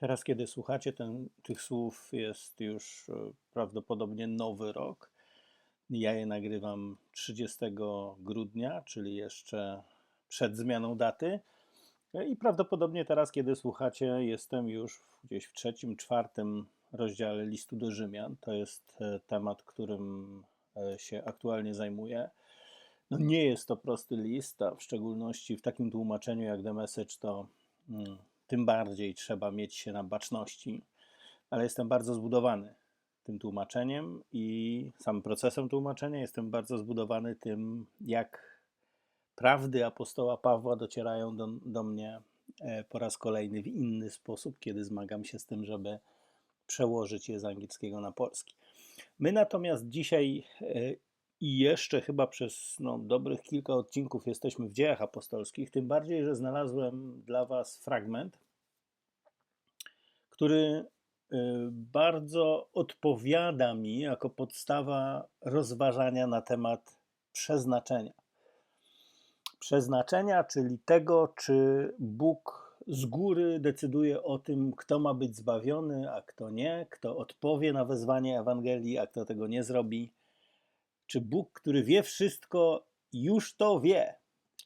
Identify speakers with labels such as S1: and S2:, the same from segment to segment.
S1: Teraz, kiedy słuchacie ten, tych słów, jest już e, prawdopodobnie nowy rok. Ja je nagrywam 30 grudnia, czyli jeszcze przed zmianą daty. E, I prawdopodobnie teraz, kiedy słuchacie, jestem już gdzieś w trzecim, czwartym rozdziale listu do Rzymian. To jest e, temat, którym się aktualnie zajmuję. No nie jest to prosty list, a w szczególności w takim tłumaczeniu jak The Message, to mm, tym bardziej trzeba mieć się na baczności. Ale jestem bardzo zbudowany tym tłumaczeniem i samym procesem tłumaczenia. Jestem bardzo zbudowany tym, jak prawdy apostoła Pawła docierają do, do mnie e, po raz kolejny w inny sposób, kiedy zmagam się z tym, żeby przełożyć je z angielskiego na polski. My natomiast dzisiaj e, i jeszcze chyba przez no, dobrych kilka odcinków jesteśmy w dziejach apostolskich, tym bardziej, że znalazłem dla Was fragment, który y, bardzo odpowiada mi jako podstawa rozważania na temat przeznaczenia. Przeznaczenia, czyli tego, czy Bóg z góry decyduje o tym, kto ma być zbawiony, a kto nie, kto odpowie na wezwanie Ewangelii, a kto tego nie zrobi czy Bóg, który wie wszystko, już to wie.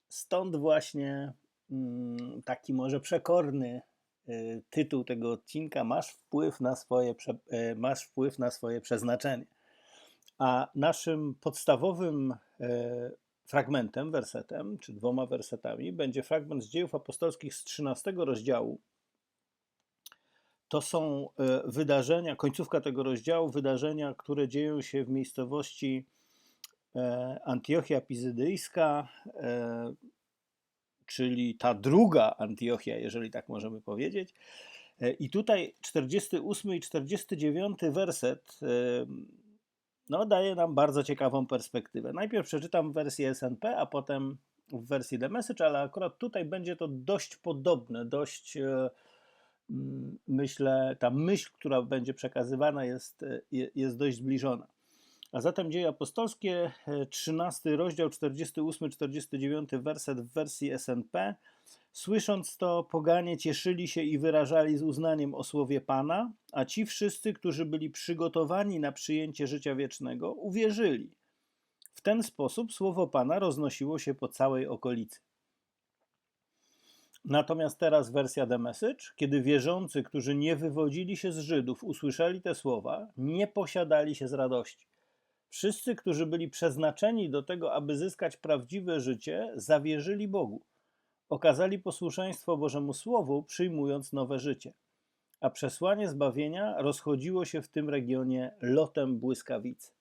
S1: Stąd właśnie mm, taki może przekorny y, tytuł tego odcinka masz wpływ na swoje, y, masz wpływ na swoje przeznaczenie. A naszym podstawowym y, fragmentem, wersetem, czy dwoma wersetami, będzie fragment z dziejów apostolskich z 13 rozdziału. To są wydarzenia, końcówka tego rozdziału, wydarzenia, które dzieją się w miejscowości Antiochia Pizydyjska, e, czyli ta druga Antiochia, jeżeli tak możemy powiedzieć. E, I tutaj 48 i 49 werset no, daje nam bardzo ciekawą perspektywę. Najpierw przeczytam wersję SNP, a potem w wersji The Message, ale akurat tutaj będzie to dość podobne, dość myślę, ta myśl, która będzie przekazywana jest, jest dość zbliżona. A zatem dzieje apostolskie, 13 rozdział, 48-49 werset w wersji SNP. Słysząc to, poganie cieszyli się i wyrażali z uznaniem o słowie Pana, a ci wszyscy, którzy byli przygotowani na przyjęcie życia wiecznego, uwierzyli. W ten sposób słowo Pana roznosiło się po całej okolicy. Natomiast teraz wersja The Message, kiedy wierzący, którzy nie wywodzili się z Żydów, usłyszeli te słowa, nie posiadali się z radości. Wszyscy, którzy byli przeznaczeni do tego, aby zyskać prawdziwe życie, zawierzyli Bogu. Okazali posłuszeństwo Bożemu Słowu, przyjmując nowe życie. A przesłanie zbawienia rozchodziło się w tym regionie lotem błyskawicy.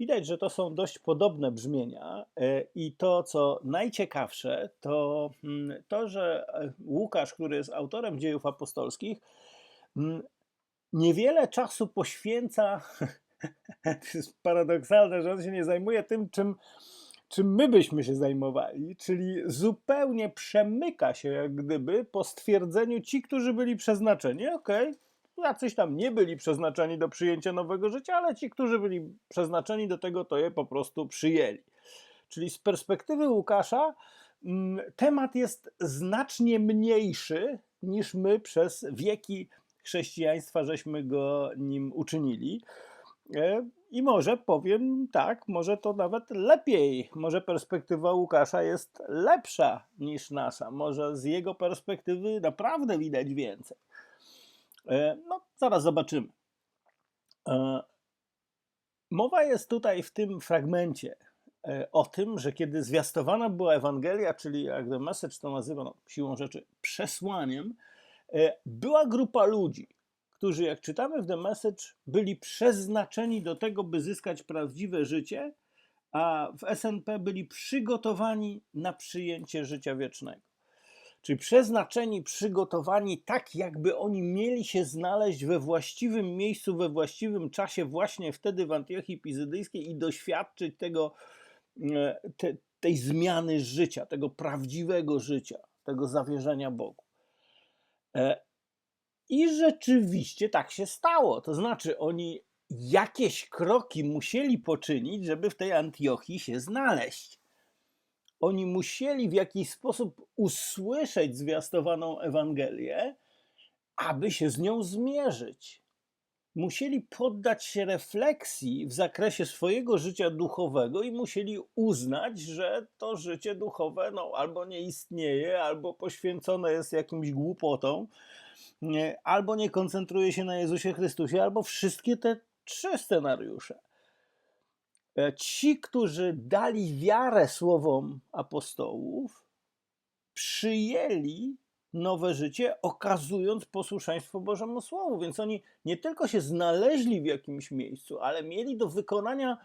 S1: Widać, że to są dość podobne brzmienia, e, i to, co najciekawsze, to mm, to, że e, Łukasz, który jest autorem dziejów apostolskich, mm, niewiele czasu poświęca to jest paradoksalne, że on się nie zajmuje tym, czym, czym my byśmy się zajmowali, czyli zupełnie przemyka się jak gdyby po stwierdzeniu ci, którzy byli przeznaczeni, okej, okay, jacyś tam nie byli przeznaczeni do przyjęcia nowego życia, ale ci, którzy byli przeznaczeni do tego, to je po prostu przyjęli. Czyli z perspektywy Łukasza mm, temat jest znacznie mniejszy niż my przez wieki chrześcijaństwa żeśmy go nim uczynili. E, I może powiem tak, może to nawet lepiej. Może perspektywa Łukasza jest lepsza niż nasza. Może z jego perspektywy naprawdę widać więcej. E, no, zaraz zobaczymy. E, mowa jest tutaj w tym fragmencie o tym, że kiedy zwiastowana była Ewangelia, czyli jak The Message to nazywa no, siłą rzeczy przesłaniem, była grupa ludzi, którzy, jak czytamy w The Message, byli przeznaczeni do tego, by zyskać prawdziwe życie, a w SNP byli przygotowani na przyjęcie życia wiecznego. Czyli przeznaczeni, przygotowani tak, jakby oni mieli się znaleźć we właściwym miejscu, we właściwym czasie, właśnie wtedy w Antiochii Pizydyjskiej i doświadczyć tego, e, te, tej zmiany życia, tego prawdziwego życia, tego zawierzenia Bogu. I rzeczywiście tak się stało. To znaczy, oni jakieś kroki musieli poczynić, żeby w tej Antiochii się znaleźć. Oni musieli w jakiś sposób usłyszeć zwiastowaną Ewangelię aby się z nią zmierzyć. Musieli poddać się refleksji w zakresie swojego życia duchowego i musieli uznać, że to życie duchowe no, albo nie istnieje, albo poświęcone jest jakimś głupotom, nie, albo nie koncentruje się na Jezusie Chrystusie, albo wszystkie te trzy scenariusze. E, Ci, którzy dali wiarę słowom apostołów, przyjęli nowe życie, okazując posłuszeństwo Bożemu Słowu. Więc oni nie tylko się znaleźli w jakimś miejscu, ale mieli do wykonania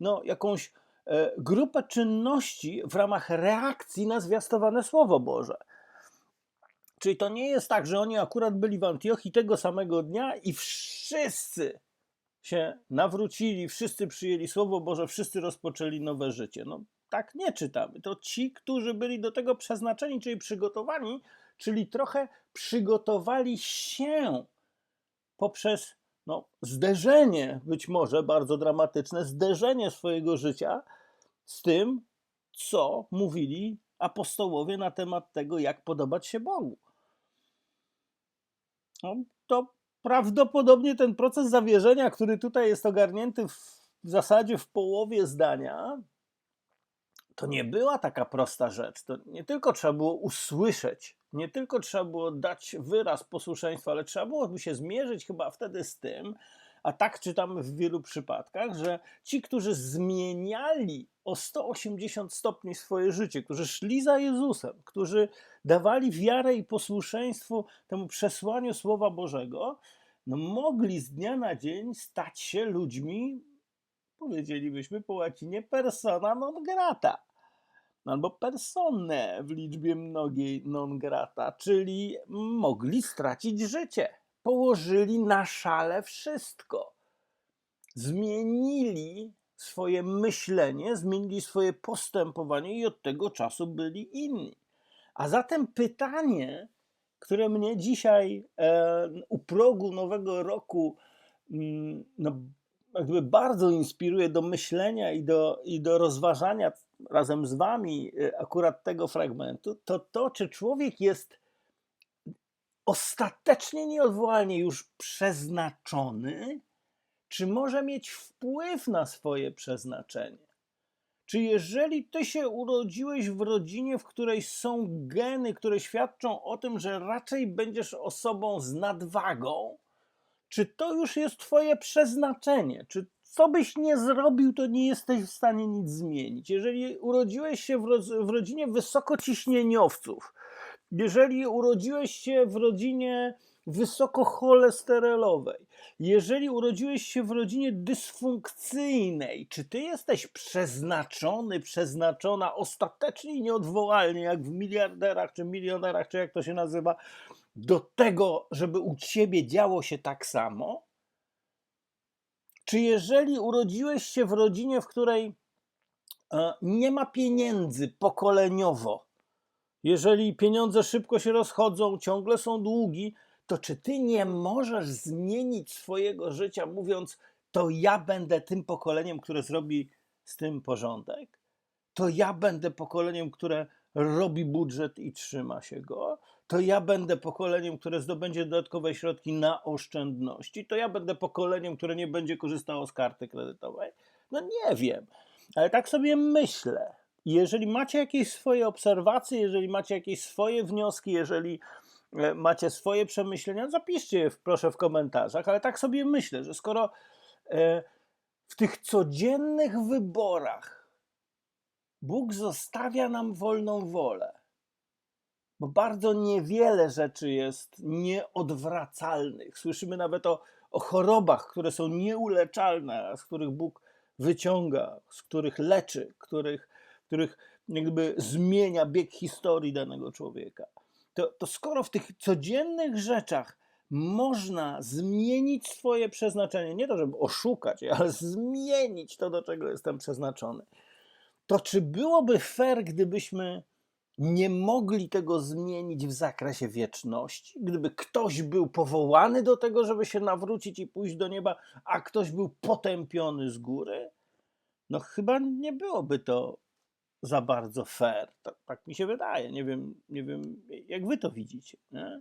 S1: no, jakąś e, grupę czynności w ramach reakcji na zwiastowane Słowo Boże. Czyli to nie jest tak, że oni akurat byli w Antiochii tego samego dnia i wszyscy się nawrócili, wszyscy przyjęli Słowo Boże, wszyscy rozpoczęli nowe życie. No tak nie czytamy. To ci, którzy byli do tego przeznaczeni, czyli przygotowani, czyli trochę przygotowali się poprzez no, zderzenie, być może bardzo dramatyczne, zderzenie swojego życia z tym, co mówili apostołowie na temat tego, jak podobać się Bogu. No, to prawdopodobnie ten proces zawierzenia, który tutaj jest ogarnięty w, w zasadzie w połowie zdania, to nie była taka prosta rzecz. To nie tylko trzeba było usłyszeć, nie tylko trzeba było dać wyraz posłuszeństwa, ale trzeba byłoby się zmierzyć chyba wtedy z tym, a tak czytamy w wielu przypadkach, że ci, którzy zmieniali o 180 stopni swoje życie, którzy szli za Jezusem, którzy dawali wiarę i posłuszeństwo temu przesłaniu Słowa Bożego, no mogli z dnia na dzień stać się ludźmi, powiedzielibyśmy po łacinie, persona non grata albo personę w liczbie mnogiej non grata, czyli mogli stracić życie. Położyli na szale wszystko. Zmienili swoje myślenie, zmienili swoje postępowanie i od tego czasu byli inni. A zatem pytanie, które mnie dzisiaj e, u progu nowego roku mm, no, jakby bardzo inspiruje do myślenia i do, i do rozważania razem z Wami e, akurat tego fragmentu, to to, czy człowiek jest ostatecznie nieodwołalnie już przeznaczony, czy może mieć wpływ na swoje przeznaczenie. Czy jeżeli ty się urodziłeś w rodzinie, w której są geny, które świadczą o tym, że raczej będziesz osobą z nadwagą, czy to już jest twoje przeznaczenie? Czy co byś nie zrobił, to nie jesteś w stanie nic zmienić? Jeżeli urodziłeś się w, w rodzinie wysokociśnieniowców, jeżeli urodziłeś się w rodzinie wysokocholesterolowej, jeżeli urodziłeś się w rodzinie dysfunkcyjnej, czy ty jesteś przeznaczony, przeznaczona ostatecznie i nieodwołalnie, jak w miliarderach czy milionerach, czy jak to się nazywa, do tego, żeby u ciebie działo się tak samo? Czy jeżeli urodziłeś się w rodzinie, w której e, nie ma pieniędzy pokoleniowo, jeżeli pieniądze szybko się rozchodzą, ciągle są długi, to czy ty nie możesz zmienić swojego życia, mówiąc, to ja będę tym pokoleniem, które zrobi z tym porządek? To ja będę pokoleniem, które robi budżet i trzyma się go? To ja będę pokoleniem, które zdobędzie dodatkowe środki na oszczędności? To ja będę pokoleniem, które nie będzie korzystało z karty kredytowej? No nie wiem, ale tak sobie myślę. Jeżeli macie jakieś swoje obserwacje, jeżeli macie jakieś swoje wnioski, jeżeli macie swoje przemyślenia, zapiszcie je proszę w komentarzach, ale tak sobie myślę, że skoro e, w tych codziennych wyborach Bóg zostawia nam wolną wolę, bo bardzo niewiele rzeczy jest nieodwracalnych. Słyszymy nawet o, o chorobach, które są nieuleczalne, z których Bóg wyciąga, z których leczy, których, których jakby zmienia bieg historii danego człowieka to, to skoro w tych codziennych rzeczach można zmienić swoje przeznaczenie, nie to, żeby oszukać, ale zmienić to, do czego jestem przeznaczony, to czy byłoby fair, gdybyśmy nie mogli tego zmienić w zakresie wieczności? Gdyby ktoś był powołany do tego, żeby się nawrócić i pójść do nieba, a ktoś był potępiony z góry? No chyba nie byłoby to za bardzo fair. Tak, tak, mi się wydaje. Nie wiem, nie wiem, jak wy to widzicie. Nie?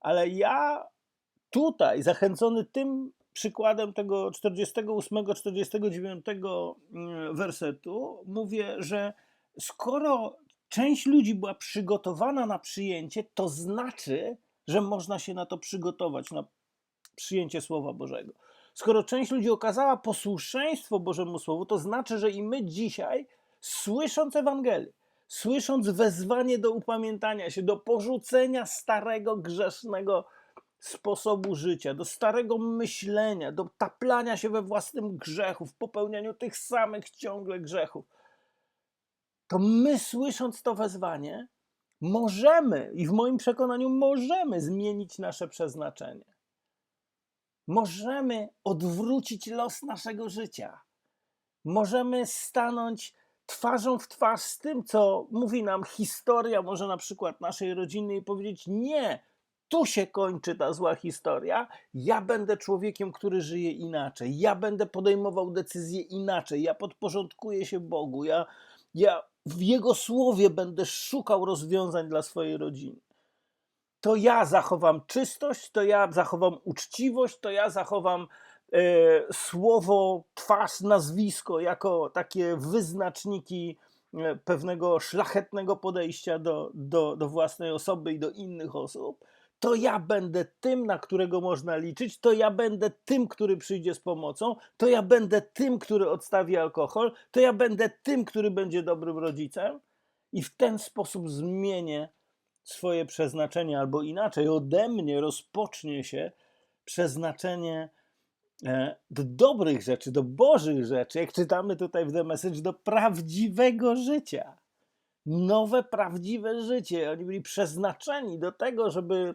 S1: Ale ja tutaj, zachęcony tym przykładem tego 48-49 mm, wersetu, mówię, że skoro część ludzi była przygotowana na przyjęcie, to znaczy, że można się na to przygotować, na przyjęcie Słowa Bożego. Skoro część ludzi okazała posłuszeństwo Bożemu Słowu, to znaczy, że i my dzisiaj, słysząc Ewangelię, słysząc wezwanie do upamiętania się, do porzucenia starego, grzesznego sposobu życia, do starego myślenia, do taplania się we własnym grzechu, w popełnianiu tych samych ciągle grzechów, to my słysząc to wezwanie, możemy i w moim przekonaniu możemy zmienić nasze przeznaczenie. Możemy odwrócić los naszego życia. Możemy stanąć twarzą w twarz z tym, co mówi nam historia, może na przykład naszej rodziny, i powiedzieć: Nie, tu się kończy ta zła historia. Ja będę człowiekiem, który żyje inaczej. Ja będę podejmował decyzje inaczej. Ja podporządkuję się Bogu. Ja, ja w Jego słowie będę szukał rozwiązań dla swojej rodziny. To ja zachowam czystość, to ja zachowam uczciwość, to ja zachowam słowo, twarz, nazwisko jako takie wyznaczniki e, pewnego szlachetnego podejścia do, do, do własnej osoby i do innych osób to ja będę tym, na którego można liczyć, to ja będę tym, który przyjdzie z pomocą, to ja będę tym, który odstawi alkohol, to ja będę tym, który będzie dobrym rodzicem i w ten sposób zmienię swoje przeznaczenie, albo inaczej, ode mnie rozpocznie się przeznaczenie e, do dobrych rzeczy, do Bożych rzeczy, jak czytamy tutaj w The Message, do prawdziwego życia. Nowe, prawdziwe życie. Oni byli przeznaczeni do tego, żeby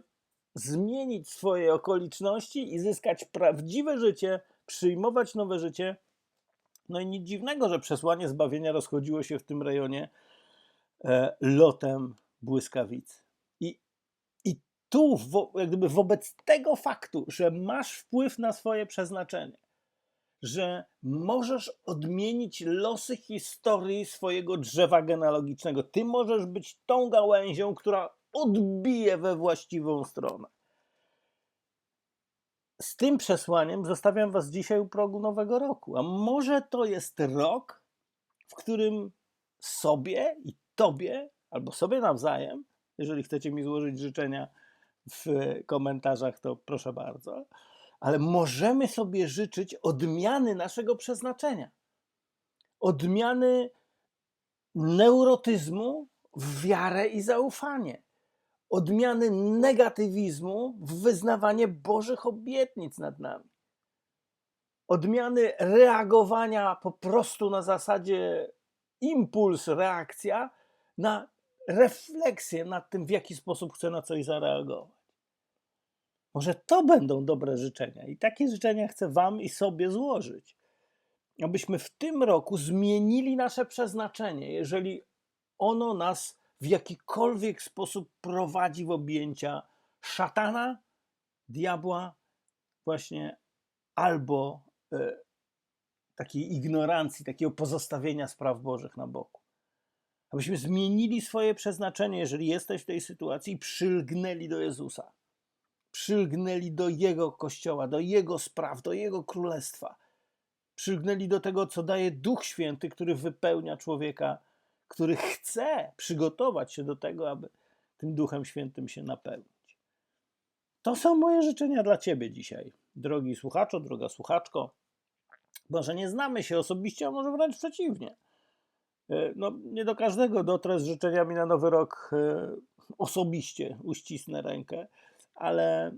S1: zmienić swoje okoliczności i zyskać prawdziwe życie, przyjmować nowe życie. No i nic dziwnego, że przesłanie zbawienia rozchodziło się w tym rejonie e, lotem błyskawic. Tu, wo, jak gdyby wobec tego faktu, że masz wpływ na swoje przeznaczenie, że możesz odmienić losy historii swojego drzewa genealogicznego. Ty możesz być tą gałęzią, która odbije we właściwą stronę. Z tym przesłaniem zostawiam Was dzisiaj u progu nowego roku. A może to jest rok, w którym sobie i Tobie, albo sobie nawzajem, jeżeli chcecie mi złożyć życzenia w komentarzach, to proszę bardzo, ale możemy sobie życzyć odmiany naszego przeznaczenia. Odmiany neurotyzmu w wiarę i zaufanie odmiany negatywizmu w wyznawanie Bożych obietnic nad nami. Odmiany reagowania po prostu na zasadzie impuls, reakcja, na refleksję nad tym, w jaki sposób chcę na coś zareagować. Może to będą dobre życzenia i takie życzenia chcę Wam i sobie złożyć. Abyśmy w tym roku zmienili nasze przeznaczenie, jeżeli ono nas w jakikolwiek sposób prowadzi w objęcia szatana, diabła, właśnie albo e, takiej ignorancji, takiego pozostawienia spraw Bożych na boku. Abyśmy zmienili swoje przeznaczenie, jeżeli jesteś w tej sytuacji, i przylgnęli do Jezusa. Przylgnęli do Jego kościoła, do Jego spraw, do Jego królestwa. Przylgnęli do tego, co daje Duch Święty, który wypełnia człowieka który chce przygotować się do tego, aby tym Duchem Świętym się napełnić. To są moje życzenia dla Ciebie dzisiaj, drogi słuchaczu, droga słuchaczko. Może nie znamy się osobiście, a może wręcz przeciwnie. E, no, nie do każdego dotrę z życzeniami na nowy rok e, osobiście uścisnę rękę, ale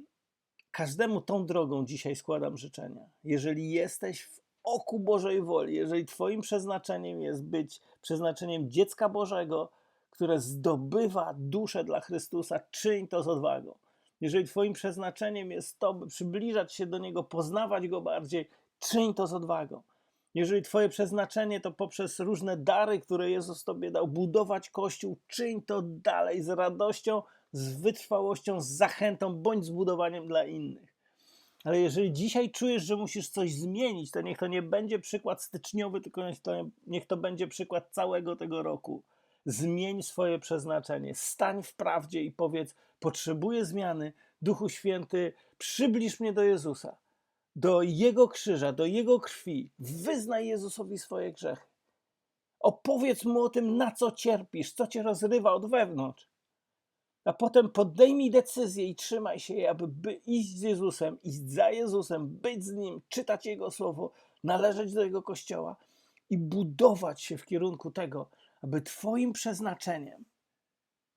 S1: każdemu tą drogą dzisiaj składam życzenia. Jeżeli jesteś w oku Bożej woli, jeżeli Twoim przeznaczeniem jest być przeznaczeniem dziecka Bożego, które zdobywa duszę dla Chrystusa, czyń to z odwagą. Jeżeli Twoim przeznaczeniem jest to, by przybliżać się do Niego, poznawać Go bardziej, czyń to z odwagą. Jeżeli Twoje przeznaczenie to poprzez różne dary, które Jezus Tobie dał, budować Kościół, czyń to dalej z radością, z wytrwałością, z zachętą, bądź zbudowaniem dla innych. Ale jeżeli dzisiaj czujesz, że musisz coś zmienić, to niech to nie będzie przykład styczniowy, tylko niech to, niech to będzie przykład całego tego roku. Zmień swoje przeznaczenie, stań w prawdzie i powiedz: Potrzebuję zmiany, Duchu Święty, przybliż mnie do Jezusa, do Jego krzyża, do Jego krwi. Wyznaj Jezusowi swoje grzechy. Opowiedz mu o tym, na co cierpisz, co cię rozrywa od wewnątrz. A potem podejmij decyzję i trzymaj się jej, aby by iść z Jezusem, iść za Jezusem, być z Nim, czytać Jego słowo, należeć do Jego kościoła i budować się w kierunku tego, aby Twoim przeznaczeniem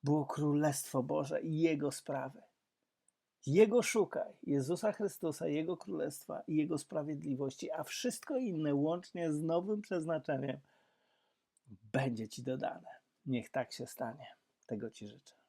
S1: było Królestwo Boże i Jego sprawy. Jego szukaj, Jezusa Chrystusa, Jego Królestwa i Jego sprawiedliwości, a wszystko inne, łącznie z nowym przeznaczeniem, będzie Ci dodane. Niech tak się stanie. Tego Ci życzę.